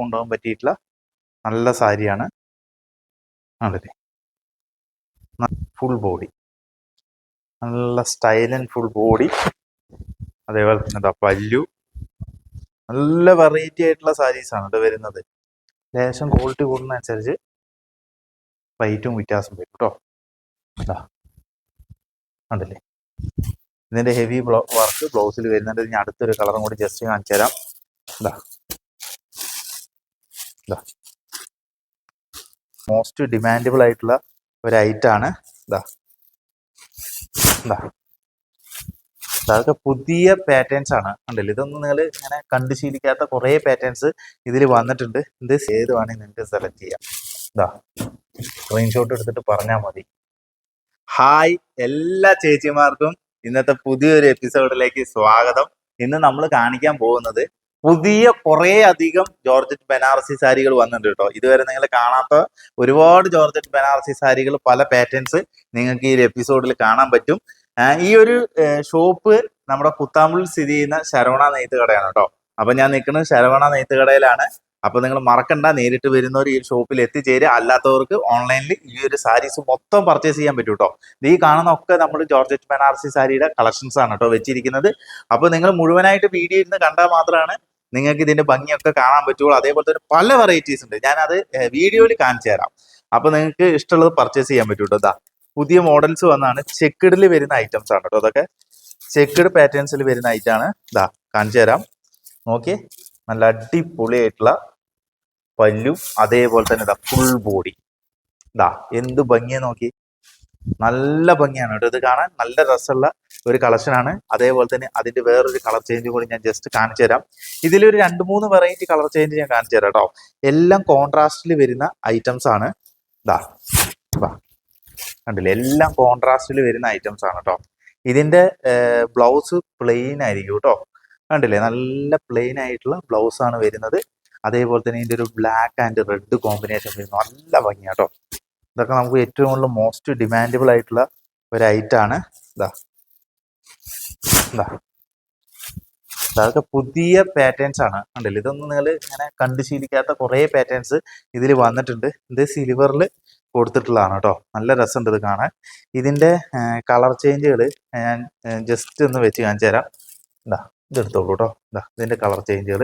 കൊണ്ടുപോകാൻ പറ്റിയിട്ടുള്ള നല്ല സാരിയാണ്. ആണല്ലേ ഫുൾ ബോഡി നല്ല സ്റ്റൈലൻ ഫുൾ ബോഡി അതേപോലെ തന്നെ ഇതാ പല്ലു. നല്ല വെറൈറ്റി ആയിട്ടുള്ള സാരീസ് ആണ് ഇവിടെ വരുന്നത്. ലേശം ക്വാളിറ്റി കൂടുന്നതനുസരിച്ച് റേറ്റും വ്യത്യാസം വരും കേട്ടോ ഇതാ ഉണ്ടല്ലേ ഇതിന്റെ ഹെവി വർക്ക് ബ്ലൗസിൽ വരുന്നുണ്ട്. ഞാൻ അടുത്തൊരു കളറും കൂടി ജസ്റ്റ് കാണിച്ചു തരാം എന്താ മോസ്റ്റ് ഡിമാൻഡബിൾ ആയിട്ടുള്ള ഒരു ഐറ്റം ആണ്. ഇതാ ഇതാ അതൊക്കെ പുതിയ പാറ്റേൺസ് ആണ്. ഉണ്ടല്ലോ ഇതൊന്നും നിങ്ങൾ ഇങ്ങനെ കണ്ടുശീലിക്കാത്ത കുറേ പാറ്റേൺസ് ഇതിൽ വന്നിട്ടുണ്ട്. ഇത് ഏത് വേണമെങ്കിൽ നിങ്ങൾക്ക് സെലക്ട് ചെയ്യാം. ഇതാ സ്ക്രീൻഷോട്ട് എടുത്തിട്ട് പറഞ്ഞാൽ മതി. ഹായ് എല്ലാ ചേച്ചിമാർക്കും ഇന്നത്തെ പുതിയൊരു എപ്പിസോഡിലേക്ക് സ്വാഗതം. ഇന്ന് നമ്മൾ കാണിക്കാൻ പോകുന്നത് പുതിയ കുറേ അധികം ജോർജറ്റ് ബനാറസി സാരികൾ വന്നിട്ടുണ്ട് കേട്ടോ. ഇതുവരെ നിങ്ങൾ കാണാത്ത ഒരുപാട് ജോർജറ്റ് ബനാറസി സാരികൾ പല പാറ്റേൺസ് നിങ്ങൾക്ക് ഈ എപ്പിസോഡിൽ കാണാൻ പറ്റും. ഈ ഒരു ഷോപ്പ് നമ്മുടെ കുത്താമ്പുള്ളിൽ സ്ഥിതി ചെയ്യുന്ന ശരവണ നെയ്ത്ത് കടയാണ് കേട്ടോ. അപ്പൊ ഞാൻ നിൽക്കുന്നത് ശരവണ നെയ്ത്ത് കടയിലാണ്. അപ്പൊ നിങ്ങൾ മറക്കണ്ട നേരിട്ട് വരുന്നവർ ഈ ഷോപ്പിൽ എത്തിച്ചേരുക. അല്ലാത്തവർക്ക് ഓൺലൈനിൽ ഈ ഒരു സാരീസ് മൊത്തം പർച്ചേസ് ചെയ്യാൻ പറ്റും കേട്ടോ. ഈ കാണുന്ന ഒക്കെ നമ്മൾ ജോർജറ്റ് ബനാറസി സാരിയുടെ കളക്ഷൻസ് ആണ് കേട്ടോ വെച്ചിരിക്കുന്നത്. അപ്പൊ നിങ്ങൾ മുഴുവനായിട്ട് വീഡിയോ ഇരുന്ന് കണ്ടാൽ മാത്രമാണ് നിങ്ങൾക്ക് ഇതിന്റെ ഭംഗിയൊക്കെ കാണാൻ പറ്റുള്ളൂ. അതേപോലെ തന്നെ പല വെറൈറ്റീസ് ഉണ്ട്. ഞാനത് വീഡിയോയിൽ കാണിച്ചു തരാം. അപ്പൊ നിങ്ങൾക്ക് ഇഷ്ടമുള്ളത് പർച്ചേസ് ചെയ്യാൻ പറ്റും കേട്ടോ പുതിയ മോഡൽസ് വന്നാണ്. ചെക്കിഡിൽ വരുന്ന ഐറ്റംസ് ആണ് കേട്ടോ അതൊക്കെ. ചെക്കിഡ് പാറ്റേൺസിൽ വരുന്ന ഐറ്റം ആണ്. ഇതാ കാണിച്ചു തരാം. നോക്കി നല്ല അടിപൊളിയായിട്ടുള്ള പല്ലും. അതേപോലെ തന്നെ ഇതാ ഫുൾ ബോഡി ഇതാ എന്ത് ഭംഗിയെ നോക്കി നല്ല ഭംഗിയാണ് കേട്ടോ. ഇത് കാണാൻ നല്ല രസമുള്ള ഒരു കളക്ഷനാണ് അതേപോലെ തന്നെ അതിന്റെ വേറൊരു കളർ ചേഞ്ച് കൂടി ഞാൻ ജസ്റ്റ് കാണിച്ചു തരാം. ഇതിലൊരു രണ്ട് മൂന്ന് വെറൈറ്റി കളർ ചേഞ്ച് ഞാൻ കാണിച്ചു തരാം കേട്ടോ. എല്ലാം കോൺട്രാസ്റ്റിൽ വരുന്ന ഐറ്റംസ് ആണ്. ഇതാ വാ. കണ്ടില്ലേ? എല്ലാം കോൺട്രാസ്റ്റിൽ വരുന്ന ഐറ്റംസ് ആണ് കേട്ടോ. ഇതിന്റെ ബ്ലൗസ് പ്ലെയിൻ ആയിരിക്കും കേട്ടോ. കണ്ടില്ലേ? നല്ല പ്ലെയിൻ ആയിട്ടുള്ള ബ്ലൗസ് ആണ് വരുന്നത്. അതേപോലെ തന്നെ ഇതിന്റെ ഒരു ബ്ലാക്ക് ആൻഡ് റെഡ് കോമ്പിനേഷൻ വരുന്നു. നല്ല ഭംഗിയാ കേട്ടോ. ഇതൊക്കെ നമുക്ക് ഏറ്റവും കൂടുതൽ മോസ്റ്റ് ഡിമാൻഡബിൾ ആയിട്ടുള്ള ഒരു ഐറ്റം ആണ്. ഇതാ ഇതാ അതൊക്കെ പുതിയ പാറ്റേൺസ് ആണ്. കണ്ടില്ലേ? ഇതൊന്നും നിങ്ങൾ ഇങ്ങനെ കണ്ടു ശീലിക്കാത്ത കുറേ പാറ്റേൺസ് ഇതിൽ വന്നിട്ടുണ്ട്. ഇത് സിൽവറിൽ കൊടുത്തിട്ടുള്ളതാണ് കേട്ടോ. നല്ല രസമുണ്ട് ഇത് കാണാൻ. ഇതിന്റെ കളർ ചേഞ്ചുകൾ ഞാൻ ജസ്റ്റ് ഒന്ന് വെച്ച് കാണിച്ചു തരാം. ഇതാ ഇതെടുത്തോളൂ കേട്ടോ. ഇതാ ഇതിന്റെ കളർ ചേഞ്ചുകൾ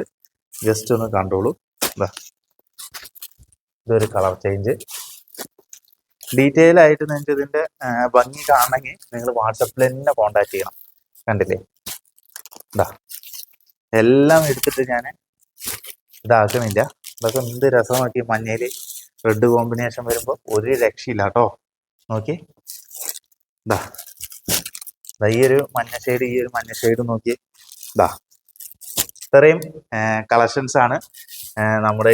ജസ്റ്റ് ഒന്ന് കണ്ടോളൂ. ഇതാ ഇതൊരു കളർ ചേഞ്ച് ഡീറ്റെയിൽ ആയിട്ട് നിങ്ങൾക്ക് ഇതിന്റെ ഭംഗി കാണണമെങ്കിൽ നിങ്ങൾ വാട്സപ്പിൽ തന്നെ കോണ്ടാക്ട് ചെയ്യണം. കണ്ടില്ലേ? എല്ലാം എടുത്തിട്ട് ഞാൻ ഇതാക്കുന്നില്ല ഇതൊക്കെ എന്ത് രസമാക്കി മഞ്ഞയിൽ റെഡ് കോമ്പിനേഷൻ വരുമ്പോൾ ഒരു രക്ഷയില്ല കേട്ടോ. നോക്കി. ഇതാ ഈ ഒരു മഞ്ഞ ഷെയ്ഡ് ഈ ഒരു മഞ്ഞ ഷെയ്ഡ് നോക്കി. ഇതാ ഇത്രയും കളക്ഷൻസ് ആണ് നമ്മുടെ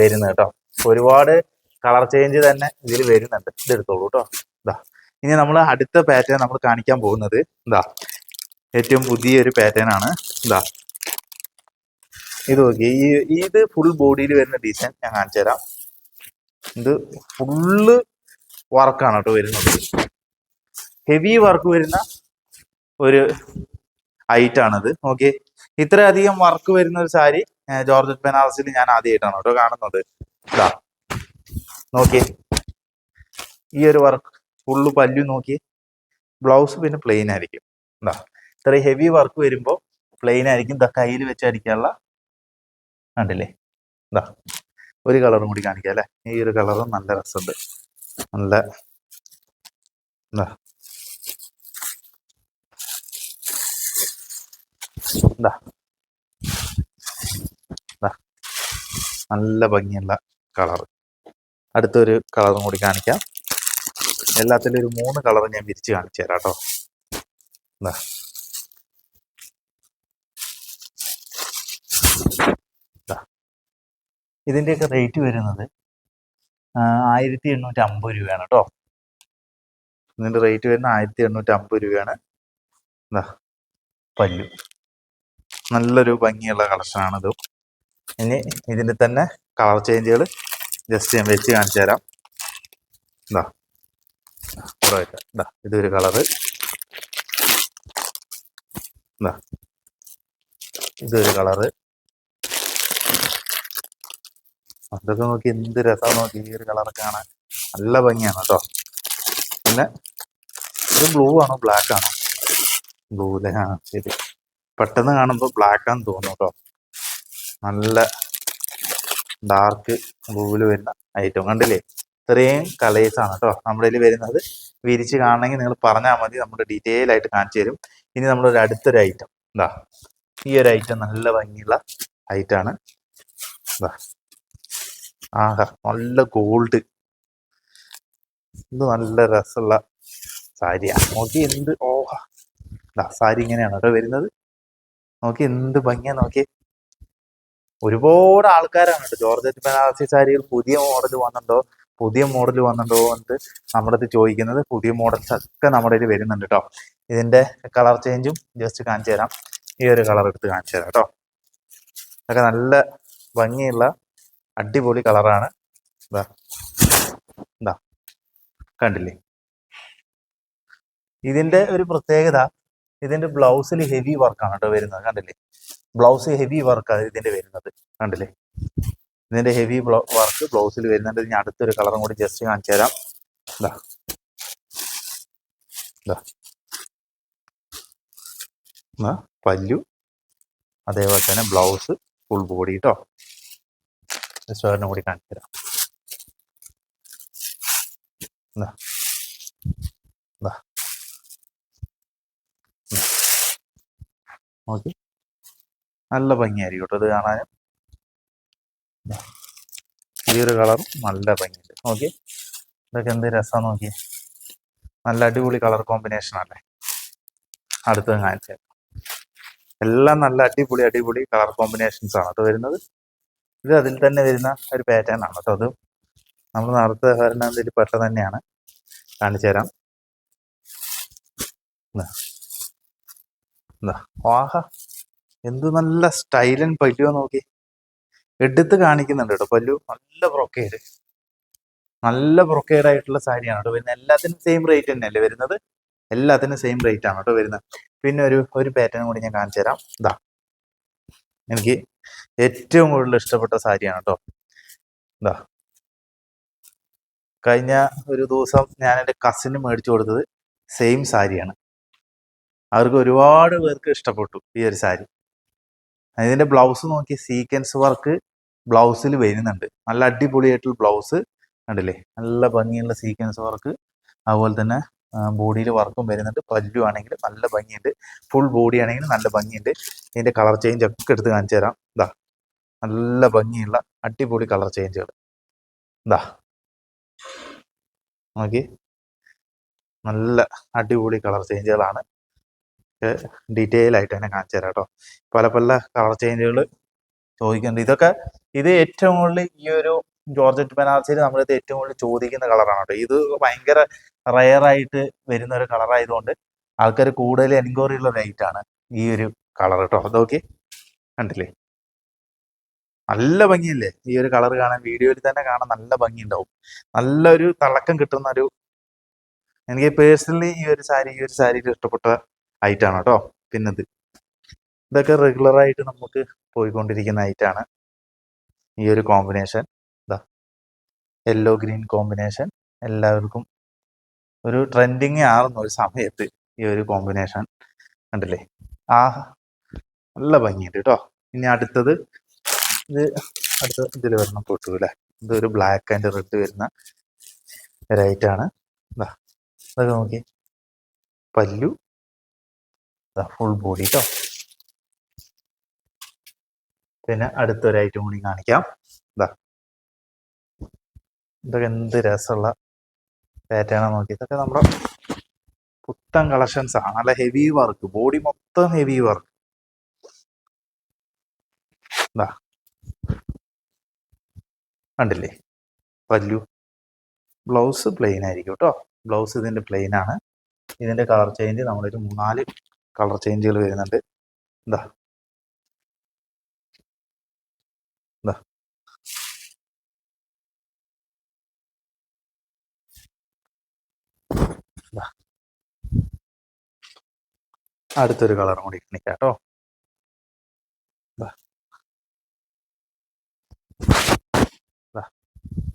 വരുന്നത് കേട്ടോ. ഒരുപാട് കളർ ചേഞ്ച് തന്നെ ഇതിൽ വരുന്നുണ്ട്. ഇത് എടുത്തോളൂ കേട്ടോ ഇനി നമ്മൾ അടുത്ത പാറ്റേൺ നമ്മൾ കാണിക്കാൻ പോകുന്നത് ഇതാ ഏറ്റവും പുതിയൊരു പാറ്റേൺ ആണ്. ഇതാ ഇത് നോക്കി ഈ ഇത് ഫുൾ ബോഡിയിൽ വരുന്ന ഡിസൈൻ ഞാൻ കാണിച്ചു തരാം. ഇത് ഫുള്ള് വർക്കാണ് കേട്ടോ വരുന്നത്. ഹെവി വർക്ക് വരുന്ന ഒരു ഐറ്റം ആണിത് ഓക്കെ ഇത്രയധികം വർക്ക് വരുന്ന ഒരു സാരി ജോർജ് ബനാറസിൽ ഞാൻ ആദ്യമായിട്ടാണ് കേട്ടോ കാണുന്നത്. ഇതാ നോക്കി. ഈ ഒരു വർക്ക് ഫുള്ള് പല്ലു നോക്കി. ബ്ലൗസ് പിന്നെ പ്ലെയിൻ ആയിരിക്കും. എന്താ ഇത്ര ഹെവി വർക്ക് വരുമ്പോൾ പ്ലെയിൻ ആയിരിക്കും. ഇതാ കയ്യിൽ വെച്ച് അടിക്കാനുള്ള കണ്ടില്ലേ? ഇതാ ഒരു കളറും കൂടി കാണിക്കാം അല്ലേ? ഈ ഒരു കളറും നല്ല രസമുണ്ട്. നല്ല എന്താ ഇതാ നല്ല ഭംഗിയുള്ള കളർ അടുത്തൊരു കളറും കൂടി കാണിക്കാം. എല്ലാത്തിലും ഒരു മൂന്ന് കളർ ഞാൻ വിരിച്ച് കാണിച്ചു തരാം കേട്ടോ. ഇതാ ഇതാ. ഇതിന്റെയൊക്കെ റേറ്റ് വരുന്നത് ആയിരത്തി എണ്ണൂറ്റി അമ്പത് രൂപയാണ് കേട്ടോ. ഇതിന്റെ റേറ്റ് വരുന്നത് ആയിരത്തി എണ്ണൂറ്റി അമ്പത് രൂപയാണ്. എന്താ പല്ലു. നല്ലൊരു ഭംഗിയുള്ള കളക്ഷനാണ് ഇത് ഇനി ഇതിന്റെ തന്നെ കളർ ചേഞ്ചുകൾ ജസ്റ്റ് ഞാൻ വെച്ച് കാണിച്ചു തരാം. ഇവിടെ വെക്കാം. ഇതാ ഇതൊരു കളറ്. ഇതാ ഇതൊരു കളറ്. അതൊക്കെ നോക്കി എന്ത് രസമാണ് നോക്കി ഈ ഒരു കളറൊക്കെ കാണാൻ. നല്ല ഭംഗിയാണ് കേട്ടോ. പിന്നെ ഇത് ബ്ലൂ ആണോ ബ്ലാക്ക് ആണോ? ബ്ലൂ അല്ലേ? ആ ശരി. പെട്ടെന്ന് കാണുമ്പോൾ ബ്ലാക്ക് ആണെന്ന് തോന്നുന്നു കേട്ടോ. നല്ല ഡാർക്ക് ബ്ലൂവിൽ വരുന്ന ഐറ്റം കണ്ടില്ലേ? ഇത്രയും കളേഴ്സ് ആണ് കേട്ടോ നമ്മുടെ ഇതിൽ വരുന്നത്. വിരിച്ച് കാണണമെങ്കിൽ നിങ്ങൾ പറഞ്ഞാൽ മതി. നമ്മൾ ഡീറ്റെയിൽ ആയിട്ട് കാണിച്ചു തരും. ഇനി നമ്മളൊരു അടുത്തൊരു ഐറ്റം എന്താ ഈ ഒരു ഐറ്റം നല്ല ഭംഗിയുള്ള ഐറ്റം ആണ്. ഇതാ ആഹാ നല്ല ഗോൾഡ് ഇത് നല്ല രസമുള്ള സാരിയാണ് നോക്കി എന്ത് ഓഹ സാരി ഇങ്ങനെയാണ് കേട്ടോ വരുന്നത്. നോക്കി എന്ത് ഭംഗിയാ നോക്കി. ഒരുപാട് ആൾക്കാരാണ് കേട്ടോ. ജോർജറ്റ് ബനാറസി സാരികൾ പുതിയ മോഡൽ വന്നിട്ടുണ്ടോ? പുതിയ മോഡൽ വന്നിട്ടുണ്ടോ എന്നിട്ട് നമ്മുടെ ചോദിക്കുന്നത് പുതിയ മോഡൽസ് ഒക്കെ നമ്മുടെ കയ്യിൽ വരുന്നുണ്ട് കേട്ടോ. ഇതിന്റെ കളർ ചേഞ്ചും ജസ്റ്റ് കാണിച്ചു തരാം. ഈ ഒരു കളർ എടുത്ത് കാണിച്ചു തരാം കേട്ടോ. ഇതൊക്കെ നല്ല ഭംഗിയുള്ള അടിപൊളി കളറാണ് ഇതാ എന്താ കണ്ടില്ലേ? ഇതിന്റെ ഒരു പ്രത്യേകത ഇതിന്റെ ബ്ലൗസിൽ ഹെവി വർക്കാണ് കേട്ടോ വരുന്നത്. കണ്ടില്ലേ? ബ്ലൗസ് ഹെവി വർക്കാണ് ഇതിന്റെ വരുന്നത്. കണ്ടില്ലേ? ഇതിന്റെ ഹെവി വർക്ക് ബ്ലൗസിൽ വരുന്നുണ്ട്. ഞാൻ അടുത്തൊരു കളറും കൂടി ജസ്റ്റ് കാണിച്ചു തരാം. പല്ലു. അതേപോലെ തന്നെ ബ്ലൗസ് ഫുൾ ബോഡി കേട്ടോ ഒരെണ്ണം കൂടി കാണിച്ചു തരാം. ഓക്കെ നല്ല ഭംഗിയായിരിക്കും കേട്ടോ ഇത് കാണാനും. ഈ ഒരു കളർ നല്ല ഭംഗിയുണ്ട്. നോക്കി ഇതൊക്കെ എന്ത് രസം നോക്കി നല്ല അടിപൊളി കളർ കോമ്പിനേഷൻ അല്ലേ? അടുത്തത് കാണിച്ച. എല്ലാം നല്ല അടിപൊളി അടിപൊളി കളർ കോമ്പിനേഷൻസ് ആണ് കേട്ടോ വരുന്നത്. ഇത് അതിൽ തന്നെ വരുന്ന ഒരു പാറ്റേൺ ആണ് കേട്ടോ അത്. നമ്മൾ നേരത്തെ വരണതിൽ പെട്ട തന്നെയാണ്. കാണിച്ചു തരാം. എന്താ. ആഹാ എന്ത് നല്ല സ്റ്റൈലൻ പല്ലുവോ നോക്കി. എടുത്ത് കാണിക്കുന്നുണ്ട് കേട്ടോ പല്ലു. നല്ല ബ്രൊക്കേഡ് നല്ല ബ്രൊക്കേഡ് ആയിട്ടുള്ള സാരിയാണ് കേട്ടോ പിന്നെ എല്ലാത്തിനും സെയിം റേറ്റ് തന്നെയല്ലേ വരുന്നത്? എല്ലാത്തിനും സെയിം റേറ്റ് ആണ് കേട്ടോ വരുന്നത്. പിന്നെ ഒരു ഒരു പാറ്റേൺ കൂടി ഞാൻ കാണിച്ചു തരാം. ഇതാ എനിക്ക് ഏറ്റവും കൂടുതൽ ഇഷ്ടപ്പെട്ട സാരിയാണ് കേട്ടോ. ഇതാ കഴിഞ്ഞ ഒരു ദിവസം ഞാൻ എന്റെ കസിന് മേടിച്ചു കൊടുത്തത് സെയിം സാരിയാണ്. അവർക്ക് ഒരുപാട് പേർക്ക് ഇഷ്ടപ്പെട്ടു ഈ ഒരു സാരി. ഇതിന്റെ ബ്ലൗസ് നോക്കി സീക്വൻസ് വർക്ക് ബ്ലൗസിൽ വരുന്നുണ്ട്. നല്ല അടിപൊളിയായിട്ടുള്ള ബ്ലൗസ് കണ്ടില്ലേ? നല്ല ഭംഗിയുള്ള സീക്വൻസ് വർക്ക് അതുപോലെ തന്നെ ബോഡിയിൽ വർക്കും വരുന്നുണ്ട്. പല്ലു ആണെങ്കിൽ നല്ല ഭംഗിയുണ്ട്. ഫുൾ ബോഡി ആണെങ്കിൽ നല്ല ഭംഗിയുണ്ട്. ഇതിന്റെ കളർ ചേഞ്ച് ഒക്കെ എടുത്ത് കാണിച്ചു തരാം. ഇതാ നല്ല ഭംഗിയുള്ള അടിപൊളി കളർ ചേഞ്ചുകൾ ഇതാ നോക്കി നല്ല അടിപൊളി കളർ ചേഞ്ചുകളാണ് ഡീറ്റെയിൽ ആയിട്ട് തന്നെ കാണിച്ചു തരാം കേട്ടോ. പല പല കളർ ചേഞ്ചുകൾ ചോദിക്കുന്നുണ്ട്. ഇതൊക്കെ ഇത് ഏറ്റവും കൂടുതൽ ഈ ഒരു ജോർജറ്റ് ബനാറസിയിൽ നമ്മളിത് ഏറ്റവും കൂടുതൽ ചോദിക്കുന്ന കളറാണ് കേട്ടോ. ഇത് ഭയങ്കര റയർ ആയിട്ട് വരുന്ന ഒരു കളർ ആയതുകൊണ്ട് ആൾക്കാർ കൂടുതൽ എൻക്വയറി ഉള്ള റേറ്റ് ആണ് ഈ ഒരു കളർ കേട്ടോ. അതൊക്കെ കണ്ടില്ലേ? നല്ല ഭംഗിയല്ലേ? ഈ ഒരു കളർ കാണാൻ വീഡിയോയിൽ തന്നെ കാണാൻ നല്ല ഭംഗി ഉണ്ടാവും നല്ലൊരു തിളക്കം കിട്ടുന്ന ഒരു എനിക്ക് പേഴ്സണലി ഈ ഒരു സാരി ഈ ഒരു സാരിയിൽ ഇഷ്ടപ്പെട്ട ഐറ്റാണ് കേട്ടോ. പിന്നത്. ഇതൊക്കെ റെഗുലർ ആയിട്ട് നമുക്ക് പോയിക്കൊണ്ടിരിക്കുന്ന ഐറ്റാണ്. ഈ ഒരു കോമ്പിനേഷൻ ഇതാ യെല്ലോ ഗ്രീൻ കോമ്പിനേഷൻ എല്ലാവർക്കും ഒരു ട്രെൻഡിങ് ആറുന്ന ഒരു സമയത്ത് ഈ ഒരു കോമ്പിനേഷൻ കണ്ടില്ലേ? ആ നല്ല ഭംഗിയുണ്ട് കേട്ടോ. ഇനി അടുത്തത് ഇത് അടുത്ത ഇതിൽ വരുന്ന പൊട്ടു ഇതൊരു ബ്ലാക്ക് ആൻഡ് റെഡ് വരുന്ന ഒരു ഐറ്റാണ്. ഇതാ ഇതൊക്കെ നോക്കി പല്ലു ഫുൾ ബോഡി കേട്ടോ പിന്നെ അടുത്തൊരു ഐറ്റം കൂടി കാണിക്കാം. ഇതാ ഇതൊക്കെ എന്ത് രസമുള്ള പാറ്റേണ നോക്കി ഇതൊക്കെ നമ്മുടെ പുത്തൻ കളക്ഷൻസ് ആണ്. നല്ല ഹെവി വർക്ക് ബോഡി മൊത്തം ഹെവി വർക്ക് ഇതാ കണ്ടില്ലേ? പല്ലു ബ്ലൗസ് പ്ലെയിൻ ആയിരിക്കും കേട്ടോ ബ്ലൗസ് ഇതിന്റെ പ്ലെയിൻ ആണ്. ഇതിന്റെ കളർ ചേഞ്ച് നമ്മളൊരു മൂന്നാൽ കളർ ചേഞ്ചുകൾ വരുന്നുണ്ട്. എന്താ അടുത്തൊരു കളർ കൂടി കാണിക്കാം കേട്ടോ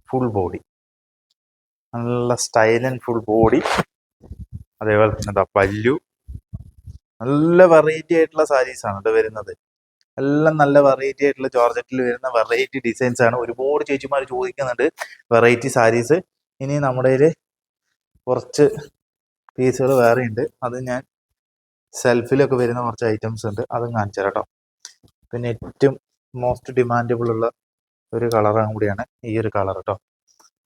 ഫുൾ ബോഡി. നല്ല സ്റ്റൈലൻ ഫുൾ ബോഡി. അതേപോലെ തന്നെ എന്താ പല്ലു. നല്ല വെറൈറ്റി ആയിട്ടുള്ള സാരീസ് ആണ് ഇത് വരുന്നത്. എല്ലാം നല്ല വെറൈറ്റി ആയിട്ടുള്ള ജോർജറ്റിൽ വരുന്ന വെറൈറ്റി ഡിസൈൻസ് ആണ്. ഒരുപാട് ചേച്ചിമാർ ചോദിക്കുന്നുണ്ട് വെറൈറ്റി സാരീസ് ഇനി നമ്മുടെ കുറച്ച് പീസുകൾ വേറെ ഉണ്ട്. അത് ഞാൻ സെൽഫിലൊക്കെ വരുന്ന കുറച്ച് ഐറ്റംസ് ഉണ്ട്. അതും കാണിച്ചു തരാം പിന്നെ ഏറ്റവും മോസ്റ്റ് ഡിമാൻഡബിൾ ഉള്ള ഒരു കളറും കൂടിയാണ് ഈ ഒരു കളർ കേട്ടോ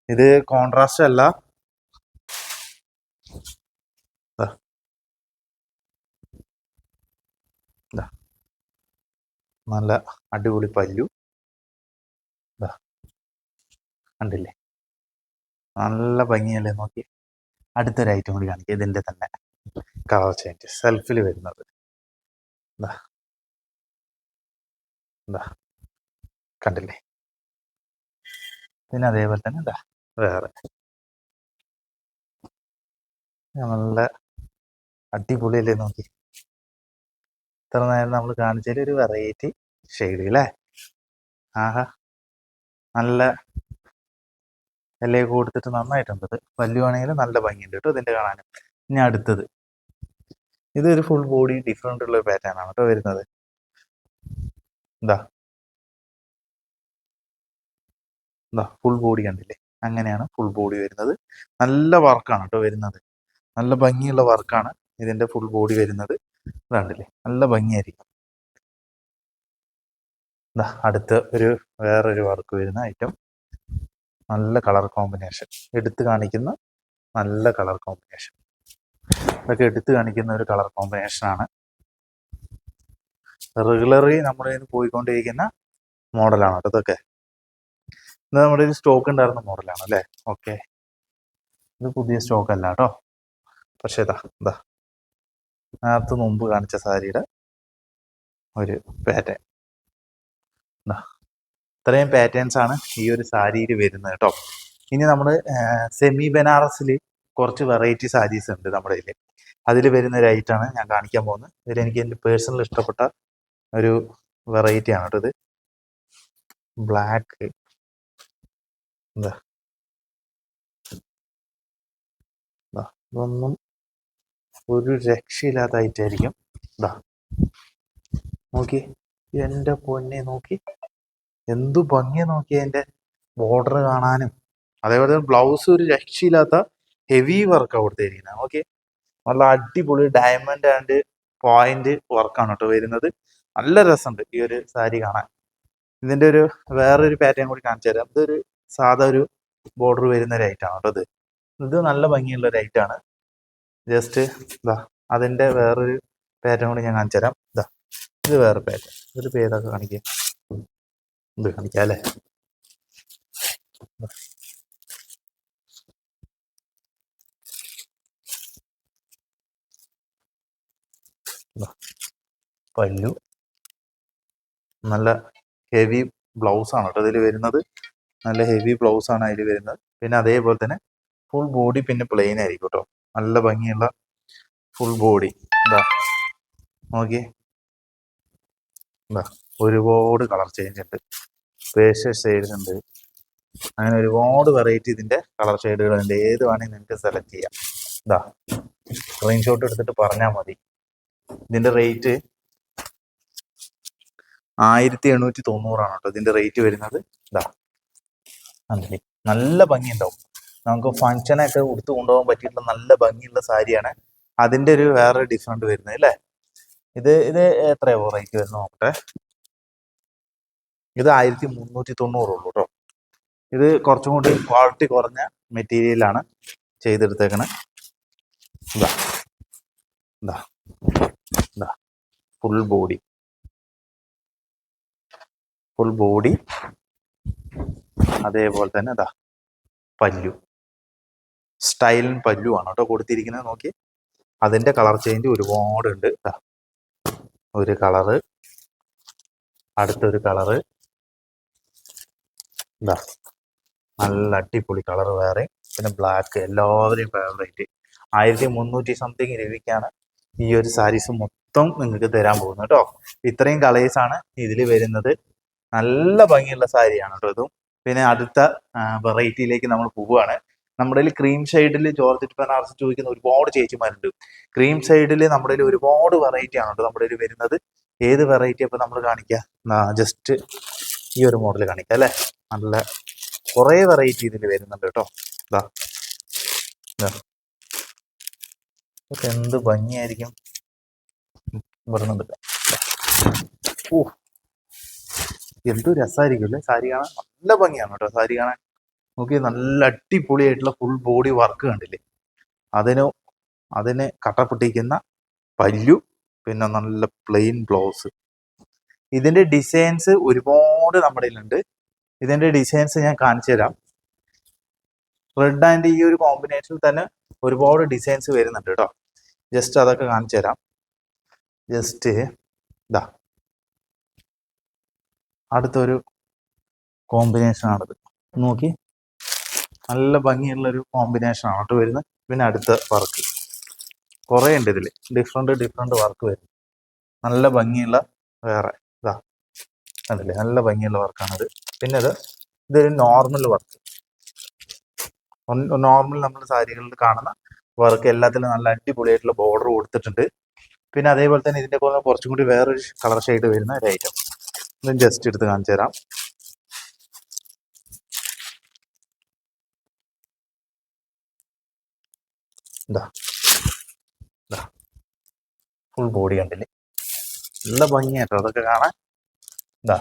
ഇത് കോൺട്രാസ്റ്റ് അല്ല ദാ. നല്ല അടിപൊളി പല്ലു. ഇതാ കണ്ടില്ലേ? നല്ല ഭംഗിയല്ലേ നോക്കി. അടുത്തൊരു ഐറ്റം കൂടി കാണിക്കുക ഇതിന്റെ തന്നെ കളർ ചേഞ്ച് സെൽഫിൽ വരുന്നത്. ഇതാ ഇതാ കണ്ടില്ലേ? പിന്നെ അതേപോലെ തന്നെ ഇതാ വേറെ. നല്ല അടിപൊളിയല്ലേ നോക്കി. ഇത്ര നേരം നമ്മൾ കാണിച്ചതിൽ ഒരു വെറൈറ്റി ഷെയ്ഡ് അല്ലേ ആഹാ. നല്ല എല്ലയൊക്കെ കൊടുത്തിട്ട് നന്നായിട്ടുണ്ട് ഇത്. വല്ലുവാണെങ്കിൽ നല്ല ഭംഗിയുണ്ട് കേട്ടോ ഇതിന്റെ കാണാനും. ഇനി അടുത്തത്. ഇതൊരു ഫുൾ ബോഡി ഡിഫറെന്റ് ഉള്ള ഒരു പാറ്റേൺ ആണ് കേട്ടോ വരുന്നത്. എന്താ എന്താ ഫുൾ ബോഡി കണ്ടില്ലേ? അങ്ങനെയാണ് ഫുൾ ബോഡി വരുന്നത്. നല്ല വർക്കാണ് കേട്ടോ വരുന്നത്. നല്ല ഭംഗിയുള്ള വർക്കാണ് ഇതിന്റെ ഫുൾ ബോഡി വരുന്നത്. ഇത് കണ്ടില്ലേ നല്ല ഭംഗിയായിരിക്കും. ദാ അടുത്ത ഒരു വേറൊരു വർക്ക് വരുന്ന ഐറ്റം നല്ല കളർ കോമ്പിനേഷൻ എടുത്ത് കാണിക്കുന്ന നല്ല കളർ കോമ്പിനേഷൻ ഇതൊക്കെ എടുത്ത് കാണിക്കുന്ന ഒരു കളർ കോമ്പിനേഷൻ ആണ്. റെഗുലറി നമ്മുടെ കയ്യിൽ പോയിക്കൊണ്ടിരിക്കുന്ന മോഡലാണ് കേട്ടോ ഇതൊക്കെ. ഇത് നമ്മുടെ ഒരു സ്റ്റോക്ക് ഉണ്ടായിരുന്ന മോഡലാണ് അല്ലേ? ഓക്കെ ഇത് പുതിയ സ്റ്റോക്ക് അല്ല കേട്ടോ. പക്ഷേ ഇതാ ഇതാ നേരത്തെ മുമ്പ് കാണിച്ച സാരിയുടെ ഒരു പാറ്റേൺ ഇത്രയും പാറ്റേൺസ് ആണ് ഈ ഒരു സാരിയിൽ വരുന്നത് കേട്ടോ. ഇനി നമ്മൾ സെമി ബനാറസിൽ കുറച്ച് വെറൈറ്റി സാരീസ് ഉണ്ട് നമ്മുടെ ഇതിൽ അതിൽ വരുന്ന ഒരു ഐറ്റാണ് ഞാൻ കാണിക്കാൻ പോകുന്നത്. ഇതിൽ എനിക്ക് എന്റെ പേഴ്സണൽ ഇഷ്ടപ്പെട്ട ഒരു വെറൈറ്റി ആണ് കേട്ടോ ഇത്. ബ്ലാക്ക് എന്താ ഇതൊന്നും ഒരു രക്ഷയില്ലാതായിട്ടായിരിക്കും. ഇതാ നോക്കി. എന്റെ പൊന്നെ നോക്കി. എന്തു ഭംഗിയെ നോക്കി അതിന്റെ ബോർഡർ കാണാനും. അതേപോലെ തന്നെ ബ്ലൗസ് ഒരു രക്ഷയില്ലാത്ത ഹെവി വർക്ക് കൊടുത്തിരിക്കുന്നത് ഓക്കെ നല്ല അടിപൊളി ഡയമണ്ട് ആൻഡ് പോയിന്റ് വർക്കാണ് കേട്ടോ വരുന്നത്. നല്ല രസമുണ്ട് ഈ ഒരു സാരി കാണാൻ. ഇതിന്റെ ഒരു വേറൊരു പാറ്റേൺ കൂടി കാണിച്ചു തരാം. ഇതൊരു സാധാ ഒരു ബോർഡർ വരുന്ന ഒരു ഐറ്റാണ് കേട്ടോ ഇത്. ഇത് നല്ല ഭംഗിയുള്ള ഒരു ഐറ്റാണ് ജസ്റ്റ് ഇതാ അതിന്റെ വേറൊരു പാറ്റേൺ കൂടി ഞാൻ കാണിച്ചു തരാം ഇതാ ഇത് വേറെ പാറ്റേൺ ഇതൊരു പേരൊക്കെ കാണിക്കുക ഇത് കാണിക്കാം അല്ലേ. പല്ലു നല്ല ഹെവി ബ്ലൗസ് ആണ് കേട്ടോ ഇതിൽ വരുന്നത്. നല്ല ഹെവി ബ്ലൗസ് ആണ് അതിൽ വരുന്നത്. പിന്നെ അതേപോലെ തന്നെ ഫുൾ ബോഡി പിന്നെ പ്ലെയിൻ ആയിരിക്കും കേട്ടോ. നല്ല ഭംഗിയുള്ള ഫുൾ ബോഡി എന്താ നോക്കി എന്താ ഒരുപാട് കളർ ചേഞ്ച് ഉണ്ട്. പേഷ്യസ് ഷെയ്ഡ്സ് ഉണ്ട്. അങ്ങനെ ഒരുപാട് വെറൈറ്റി ഇതിന്റെ കളർ ഷെയ്ഡുകൾ ഉണ്ട്. ഏത് വേണമെങ്കിൽ നിങ്ങൾക്ക് സെലക്ട് ചെയ്യാം. ഇതാ സ്ക്രീൻഷോട്ട് എടുത്തിട്ട് പറഞ്ഞാൽ മതി. ഇതിന്റെ റേറ്റ് ആയിരത്തി എണ്ണൂറ്റി തൊണ്ണൂറാണ് കേട്ടോ. ഇതിന്റെ റേറ്റ് വരുന്നത്. ഇതാ നല്ല ഭംഗി ഉണ്ടാവും നമുക്ക് ഫങ്ഷനൊക്കെ ഉടുത്ത് കൊണ്ടുപോകാൻ പറ്റിയിട്ടുള്ള നല്ല ഭംഗിയുള്ള സാരിയാണ്. അതിന്റെ ഒരു വേറെ ഡിഫറെന്റ് വരുന്നത് അല്ലേ? ഇത് ഇത് എത്രയോ റേറ്റ് വരുന്നത് നോക്കട്ടെ. ഇത് ആയിരത്തി മുന്നൂറ്റി തൊണ്ണൂറുള്ളൂ കേട്ടോ ഇത് കുറച്ചും കൂടി ക്വാളിറ്റി കുറഞ്ഞ മെറ്റീരിയലാണ് ചെയ്തെടുത്തേക്കണേ. ഫുൾ ബോഡി ഫുൾ ബോഡി അതേപോലെ തന്നെ ഇതാ. പല്ലു. സ്റ്റൈലൻ പല്ലുവാണ് ആണ് കേട്ടോ കൊടുത്തിരിക്കുന്നത്. നോക്കി. അതിന്റെ കളർ ചേഞ്ച് ഒരുപാട് ഉണ്ട് ഇതാ ഒരു കളറ് അടുത്തൊരു കളറ് എന്താ നല്ല അടിപൊളി കളർ വേറെ. പിന്നെ ബ്ലാക്ക് എല്ലാവരെയും ഫേവറേറ്റ്. ആയിരത്തി മുന്നൂറ്റി സംതിങ് രൂപയ്ക്കാണ് ഈ ഒരു സാരീസ് മൊത്തം നിങ്ങൾക്ക് തരാൻ പോകുന്നത് കേട്ടോ. ഇത്രയും കളേഴ്സ് ആണ് ഇതിൽ വരുന്നത്. നല്ല ഭംഗിയുള്ള സാരിയാണ് കേട്ടോ ഇതും. പിന്നെ അടുത്ത വെറൈറ്റിയിലേക്ക് നമ്മൾ പോവുകയാണ്. നമ്മുടെ കയ്യിൽ ക്രീം ഷെയ്ഡിൽ ജോർജറ്റ് ബനാറസ് ചോദിക്കുന്ന ഒരുപാട് ചേച്ചിമാരുണ്ട്. ക്രീം സൈഡിൽ നമ്മുടെ കയ്യിൽ ഒരുപാട് വെറൈറ്റി ആണ് കേട്ടോ നമ്മുടെ കയ്യിൽ വരുന്നത്. ഏത് വെറൈറ്റി അപ്പം നമ്മൾ കാണിക്കുക ജസ്റ്റ് ഈ ഒരു മോഡൽ കാണിക്കുക അല്ലേ? നല്ല കുറേ വെറൈറ്റി ഇതിൽ വരുന്നുണ്ട് കേട്ടോ. ഇതാ ഇതാ. ഇതൊക്കെ എന്ത് ഭംഗിയായിരിക്കും. വരുന്നുണ്ട്. ഓ. എന്ത് രസമായിരിക്കും അല്ലേ? സാരി കാണാൻ നല്ല ഭംഗിയാണ് കേട്ടോ സാരി കാണാൻ. നോക്കി നല്ല അടിപൊളിയായിട്ടുള്ള ഫുൾ ബോഡി വർക്ക് കണ്ടില്ലേ? അതിന് അതിന് കട്ടപ്പെട്ടിരിക്കുന്ന പല്ലു പിന്നെ നല്ല പ്ലെയിൻ ബ്ലൗസ് ഇതിന്റെ ഡിസൈൻസ് ഒരുപാട് നമ്മുടെ കയ്യിലുണ്ട്. ഇതിന്റെ ഡിസൈൻസ് ഞാൻ കാണിച്ചു തരാം. റെഡ് ആൻഡ് ഈ ഒരു കോമ്പിനേഷനിൽ തന്നെ ഒരുപാട് ഡിസൈൻസ് വരുന്നുണ്ട് കേട്ടോ. ജസ്റ്റ് അതൊക്കെ കാണിച്ചു തരാം. ജസ്റ്റ് ഇതാ അടുത്തൊരു കോമ്പിനേഷൻ ആണത്. നോക്കി നല്ല ഭംഗിയുള്ള ഒരു കോമ്പിനേഷൻ ആണ്. കേട്ടോ വരുന്നത് പിന്നെ അടുത്ത വർക്ക് കുറേ ഉണ്ട് ഇതിൽ ഡിഫറെന്റ് ഡിഫറെന്റ് വർക്ക് വരും നല്ല ഭംഗിയുള്ള വേറെ ഇതാ. അതല്ലേ നല്ല ഭംഗിയുള്ള വർക്കാണത് പിന്നെ ഇത് ഇതൊരു നോർമൽ വർക്ക് നോർമൽ നമ്മൾ സാരികളിൽ കാണുന്ന വർക്ക് എല്ലാത്തിലും നല്ല അടിപൊളിയായിട്ടുള്ള ബോർഡർ കൊടുത്തിട്ടുണ്ട്. പിന്നെ അതേപോലെ തന്നെ ഇതിന്റെ പോലെ കുറച്ചും കൂടി വേറൊരു കളർ ഷെയ്ഡ് വരുന്ന ഒരു ഐറ്റം ഇതും ജസ്റ്റ് എടുത്ത് കാണിച്ചു തരാം ഇതാ ഇതാ ഫുൾ ബോഡി കണ്ടില്ലേ? നല്ല ഭംഗിയായിട്ടോ അതൊക്കെ കാണാൻ. ഇതാ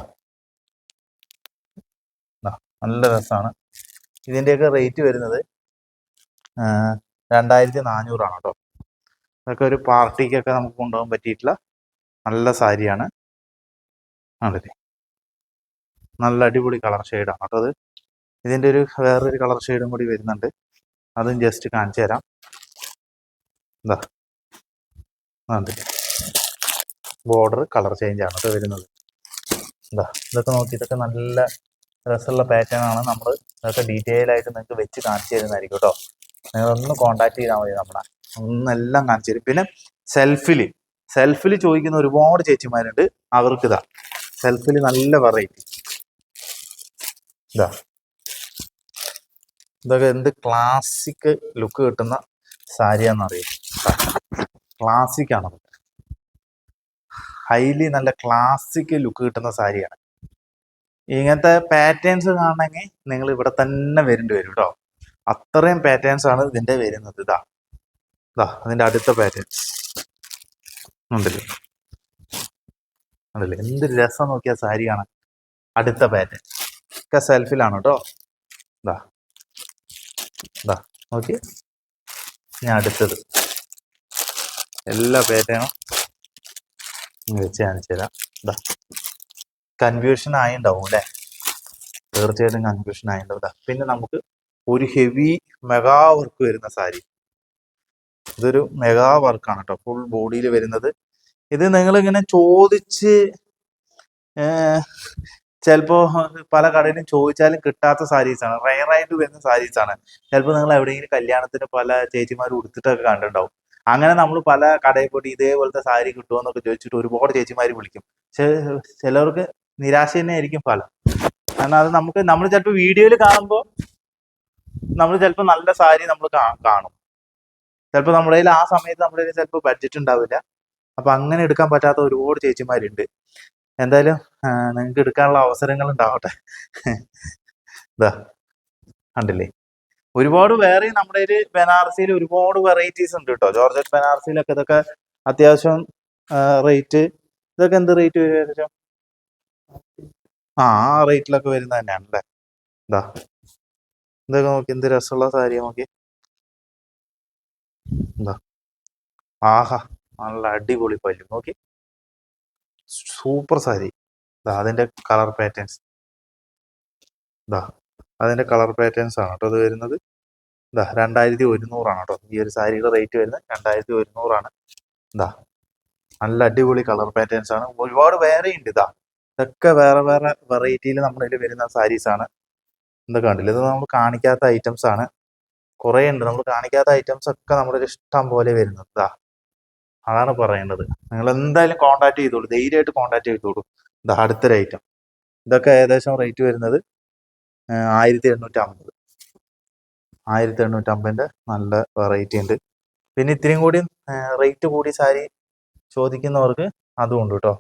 നല്ല രസമാണ് ഇതിന്റെയൊക്കെ റേറ്റ് വരുന്നത് രണ്ടായിരത്തി നാനൂറാണ് കേട്ടോ അതൊക്കെ ഒരു പാർട്ടിക്കൊക്കെ നമുക്ക് കൊണ്ടുപോകാൻ പറ്റിയിട്ടുള്ള നല്ല സാരിയാണ്. ആണല്ലേ നല്ല അടിപൊളി കളർ ഷെയ്ഡാണ് കേട്ടോ അത്. ഇതിന്റെ ഒരു വേറൊരു കളർ ഷെയ്ഡും കൂടി വരുന്നുണ്ട്. അതും ജസ്റ്റ് കാണിച്ചു തരാം എന്താ ബോർഡർ കളർ ചേഞ്ച് ആണ് വരുന്നത്. എന്താ ഇതൊക്കെ നോക്കി ഇതൊക്കെ നല്ല രസമുള്ള പാറ്റേൺ ആണ്. നമ്മൾ ഇതൊക്കെ ഡീറ്റെയിൽ ആയിട്ട് നിങ്ങൾക്ക് വെച്ച് കാണിച്ചു തരുന്നതായിരിക്കും കേട്ടോ നിങ്ങളൊന്ന് കോൺടാക്ട് ചെയ്താൽ മതി നമ്മളെ. ഒന്നെല്ലാം കാണിച്ചു തരും. പിന്നെ സെൽഫിൽ സെൽഫിൽ ചോദിക്കുന്ന ഒരുപാട് ചേച്ചിമാരുണ്ട്. അവർക്ക് ഇതാ സെൽഫിൽ നല്ല വെറൈറ്റി ഇതാ ഇതൊക്കെ എന്ത് ക്ലാസിക് ലുക്ക് കിട്ടുന്ന സാരിയാണെന്നറിയാം? ക്ലാസിക് ആണ്. ഹൈലി നല്ല ക്ലാസിക് ലുക്ക് കിട്ടുന്ന സാരിയാണ്. ഇങ്ങനത്തെ പാറ്റേൺസ് കാണണമെങ്കിൽ നിങ്ങൾ ഇവിടെ തന്നെ വരേണ്ടി വരും കേട്ടോ അത്രയും പാറ്റേൺസ് ആണ് ഇതിന്റെ വരുന്നത്. ഇതാ. ഇതാ അതിന്റെ അടുത്ത പാറ്റേൺ ഉണ്ടല്ലോ? ഉണ്ടല്ലോ? എന്ത് രസം നോക്കിയ കാണാൻ. അടുത്ത പാറ്റേൺ ഒക്കെ സെൽഫിലാണ് കേട്ടോ ഇതാ. ഇതാ. നോക്കി. ഞാൻ അടുത്തത്. എല്ലാ പാറ്റേണും വെച്ച് കാണിച്ചു തരാം. ഇതാ കൺഫ്യൂഷൻ ആയിണ്ടാവും അല്ലേ തീർച്ചയായിട്ടും കൺഫ്യൂഷൻ ആയിണ്ടാവും. പിന്നെ നമുക്ക് ഒരു ഹെവി മെഗാ വർക്ക് വരുന്ന സാരി. ഇതൊരു മെഗാ വർക്കാണ് കേട്ടോ ഫുൾ ബോഡിയിൽ വരുന്നത്. ഇത് നിങ്ങൾ ഇങ്ങനെ ചോദിച്ച് ചിലപ്പോ പല കടയിലും ചോദിച്ചാലും കിട്ടാത്ത സാരീസാണ് റയറായിട്ട് വരുന്ന സാരീസാണ് ചിലപ്പോൾ നിങ്ങൾ എവിടെയെങ്കിലും കല്യാണത്തിന് പല ചേച്ചിമാർ ഉടുത്തിട്ടൊക്കെ കണ്ടിട്ടുണ്ടാവും. അങ്ങനെ നമ്മൾ പല കടയിൽ പോയിട്ട് ഇതേപോലത്തെ സാരി കിട്ടുമോ എന്നൊക്കെ ചോദിച്ചിട്ട് ഒരുപാട് ചേച്ചിമാർ വിളിക്കും. ചിലവർക്ക് നിരാശ തന്നെ ആയിരിക്കും ഫലം കാരണം അത് നമുക്ക് നമ്മൾ ചിലപ്പോൾ വീഡിയോയിൽ കാണുമ്പോൾ നമ്മൾ ചിലപ്പോൾ നല്ല സാരി നമ്മൾ കാണും. ചിലപ്പോൾ നമ്മുടെ കയ്യിൽ ആ സമയത്ത് നമ്മുടെ കയ്യിൽ ചിലപ്പോൾ ബഡ്ജറ്റ് ഉണ്ടാവില്ല. അപ്പൊ അങ്ങനെ എടുക്കാൻ പറ്റാത്ത ഒരുപാട് ചേച്ചിമാരുണ്ട്. എന്തായാലും നിങ്ങൾക്ക് എടുക്കാനുള്ള അവസരങ്ങൾ ഉണ്ടാവട്ടെ. ഇതാ കണ്ടില്ലേ? ഒരുപാട് വേറെ നമ്മുടെ ഒരു ബനാറസിയിൽ ഒരുപാട് വെറൈറ്റീസ് ഉണ്ട് കേട്ടോ ജോർജറ്റ് ബനാറസിയിലൊക്കെ ഇതൊക്കെ അത്യാവശ്യം റേറ്റ് ഇതൊക്കെ എന്ത് റേറ്റ് വരും ഏകദേശം? ആ ആ റേറ്റിലൊക്കെ വരുന്ന തന്നെയാണ് അല്ലേ ഇതാ ഇതൊക്കെ നോക്കി എന്ത് രസമുള്ള സാരി നോക്കി. എന്താ ആഹാ നല്ല അടിപൊളി പല്ലു. നോക്കി. സൂപ്പർ സാരി. അതിന്റെ കളർ പാറ്റേൺസ് ഇതാ അതിന്റെ കളർ പാറ്റേൺസ് ആണ് കേട്ടോ. അത് വരുന്നത് ഇതാ രണ്ടായിരത്തി ഒരുന്നൂറാണ് കേട്ടോ. ഈ ഒരു സാരിയുടെ റേറ്റ് വരുന്നത് രണ്ടായിരത്തി ഒരുന്നൂറാണ് ഇതാ നല്ല അടിപൊളി കളർ പാറ്റേൺസ് ആണ്. ഒരുപാട് വേറെ ഉണ്ട് ഇതാ ഇതൊക്കെ വേറെ വേറെ വെറൈറ്റിയിൽ നമ്മുടെ ഇതിൽ വരുന്ന സാരീസ് ആണ്. എന്തൊക്കെ കണ്ടില്ല? ഇത് നമ്മൾ കാണിക്കാത്ത ഐറ്റംസ് ആണ്. കുറേ ഉണ്ട്. നമ്മൾ കാണിക്കാത്ത ഐറ്റംസ് ഒക്കെ നമ്മുടെ ഇഷ്ടം പോലെ വരുന്നത് ഇതാ അതാണ് പറയേണ്ടത്. നിങ്ങൾ എന്തായാലും കോൺടാക്ട് ചെയ്തോളൂ. ധൈര്യമായിട്ട് കോൺടാക്ട് ചെയ്തോളൂ. ഇതാ അടുത്തൊരു ഐറ്റം ഇതൊക്കെ ഏകദേശം റേറ്റ് വരുന്നത് ആയിരത്തി എണ്ണൂറ്റി അമ്പത് ആയിരത്തി എണ്ണൂറ്റി അമ്പതിന്റെ നല്ല വെറൈറ്റി ഉണ്ട്. പിന്നെ ഇത്രയും കൂടി റേറ്റ് കൂടി സാരി ചോദിക്കുന്നവർക്ക് അതും ഉണ്ട് കേട്ടോ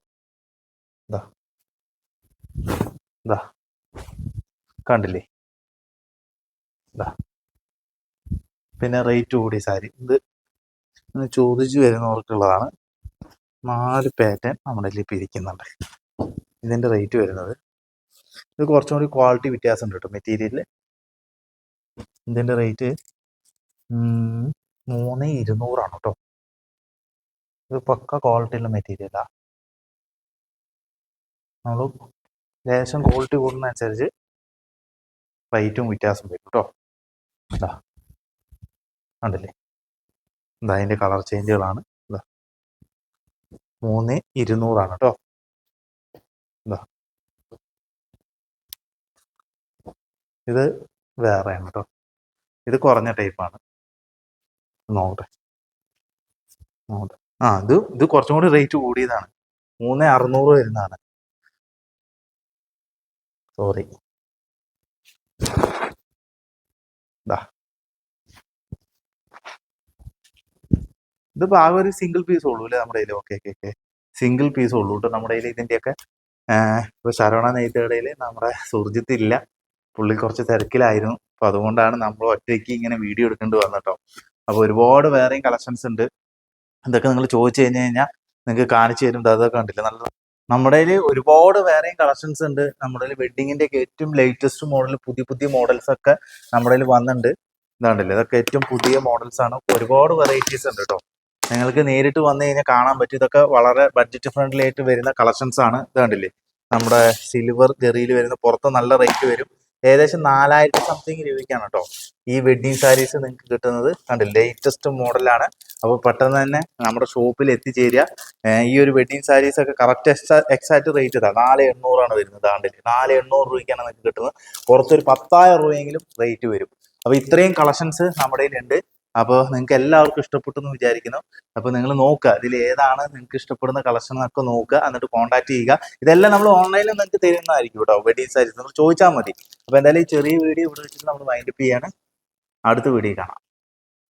ഇതാ ഇതാ കണ്ടില്ലേ? ഇതാ പിന്നെ റേറ്റ് കൂടി സാരി. ഇത് ചോദിച്ചു വരുന്നവർക്കുള്ളതാണ്. നാല് പാറ്റേൺ നമ്മുടെ ലിപ്പിരിക്കുന്നുണ്ട് ഇരിക്കുന്നുണ്ട്. ഇതിന്റെ റേറ്റ് വരുന്നത് ഇത് കുറച്ചും കൂടി ക്വാളിറ്റി വ്യത്യാസം ഉണ്ട് കേട്ടോ മെറ്റീരിയലിൽ ഇതിന്റെ റേറ്റ് മൂന്ന് ഇരുന്നൂറാണ് കേട്ടോ ഇത് പക്ക ക്വാളിറ്റിയുള്ള മെറ്റീരിയലാണ് നമ്മൾ ലേശം ക്വാളിറ്റി കൂടുന്നതനുസരിച്ച് റേറ്റും വ്യത്യാസം വരും കേട്ടോ ഇതാ എന്താ അതിന്റെ കളർ ചേഞ്ചുകളാണ് മൂന്ന് ഇരുന്നൂറാണ് കേട്ടോ ഇതാ ഇത് വേറെയാണ് കേട്ടോ ഇത് കുറഞ്ഞ ടൈപ്പാണ് നോക്കട്ടെ. നോക്കട്ടെ. ആ ഇത് ഇത് കുറച്ചും കൂടി റേറ്റ് കൂടിയതാണ്. മൂന്ന് അറുന്നൂറ് വരുന്നതാണ്. സോറി ഇത് ആകെ ഒരു സിംഗിൾ പീസ് ഉള്ളൂ അല്ലേ നമ്മുടെ കയ്യിൽ okay okay okay single piece ഉള്ളൂ കേട്ടോ നമ്മുടെ കയ്യിൽ ഇതിന്റെയൊക്കെ. ഇപ്പൊ ശരവണ നെയ്ത്തുകടയിൽ നമ്മുടെ സുർജിത്ത് ഇല്ല. പുള്ളി കുറച്ച് തിരക്കിലായിരുന്നു. അപ്പൊ അതുകൊണ്ടാണ് നമ്മൾ ഒറ്റയ്ക്ക് ഇങ്ങനെ വീഡിയോ എടുക്കേണ്ടി വന്നിട്ടോ. അപ്പൊ ഒരുപാട് വേറെയും കളക്ഷൻസ് ഉണ്ട്. ഇതൊക്കെ നിങ്ങൾ ചോദിച്ചു കഴിഞ്ഞു കഴിഞ്ഞാൽ നിങ്ങൾക്ക് കാണിച്ചു തരും. അതൊക്കെ കണ്ടില്ല? നല്ല നമ്മുടെ ഒരുപാട് വേറെയും കളക്ഷൻസ് ഉണ്ട്. നമ്മുടെ വെഡിങ്ങിന്റെ ഒക്കെ ഏറ്റവും ലേറ്റസ്റ്റ് മോഡൽ പുതിയ പുതിയ മോഡൽസ് ഒക്കെ നമ്മുടെ വന്നിട്ടുണ്ട്. ഇതാണ്ടല്ലേ ഇതൊക്കെ ഏറ്റവും പുതിയ മോഡൽസ് ആണ്. ഒരുപാട് വെറൈറ്റീസ് ഉണ്ട് കേട്ടോ നിങ്ങൾക്ക് നേരിട്ട് വന്നു കഴിഞ്ഞാൽ കാണാൻ പറ്റും. ഇതൊക്കെ വളരെ ബഡ്ജറ്റ് ഫ്രണ്ട്ലി ആയിട്ട് വരുന്ന കളക്ഷൻസ് ആണ്. ഇതാണ്ടില്ലേ നമ്മുടെ സിൽവർ ജെറിയിൽ വരുന്ന പുറത്ത് നല്ല റേറ്റ് വരും. ഏകദേശം നാലായിരത്തി സംതിങ് രൂപയ്ക്കാണ് കേട്ടോ ഈ വെഡ്ഡിങ് സാരീസ് നിങ്ങൾക്ക് കിട്ടുന്നത്. കണ്ടില്ലേ ലേറ്റസ്റ്റ് മോഡലാണ് അപ്പോൾ പെട്ടെന്ന് തന്നെ നമ്മുടെ ഷോപ്പിൽ എത്തിച്ചേരുക. ഈ ഒരു വെഡ്ഡിങ് സാരീസ് ഒക്കെ കറക്റ്റ് എക്സാക്ട് റേറ്റ് ഇതാണ് നാല് എണ്ണൂറാണ് വരുന്നത് ആണ്ടിൽ നാല് എണ്ണൂറ് രൂപയ്ക്കാണ് നിങ്ങൾക്ക് കിട്ടുന്നത്. പുറത്തൊരു പത്തായിരം രൂപയെങ്കിലും റേറ്റ് വരും. അപ്പോൾ ഇത്രയും കളക്ഷൻസ് നമ്മുടെ കയ്യിലുണ്ട്. അപ്പോൾ നിങ്ങൾക്ക് എല്ലാവർക്കും ഇഷ്ടപ്പെട്ടു എന്ന് വിചാരിക്കുന്നു. അപ്പോൾ നിങ്ങൾ നോക്കുക ഇതിൽ ഏതാണ് നിങ്ങൾക്ക് ഇഷ്ടപ്പെടുന്ന കളക്ഷൻ എന്നൊക്കെ നോക്കുക എന്നിട്ട് കോൺടാക്ട് ചെയ്യുക. ഇതെല്ലാം നമ്മൾ ഓൺലൈനിൽ നിങ്ങൾക്ക് തരുന്നതായിരിക്കും കേട്ടോ വെഡിങ് സാരീസ് നിങ്ങൾ ചോദിച്ചാൽ മതി. അപ്പോൾ എന്തായാലും ഈ ചെറിയ വീഡിയോ ഇവിടെ വെച്ചിട്ട് നമ്മൾ വൈൻഡപ്പ് ചെയ്യാണ്. അടുത്ത വീഡിയോ കാണാം.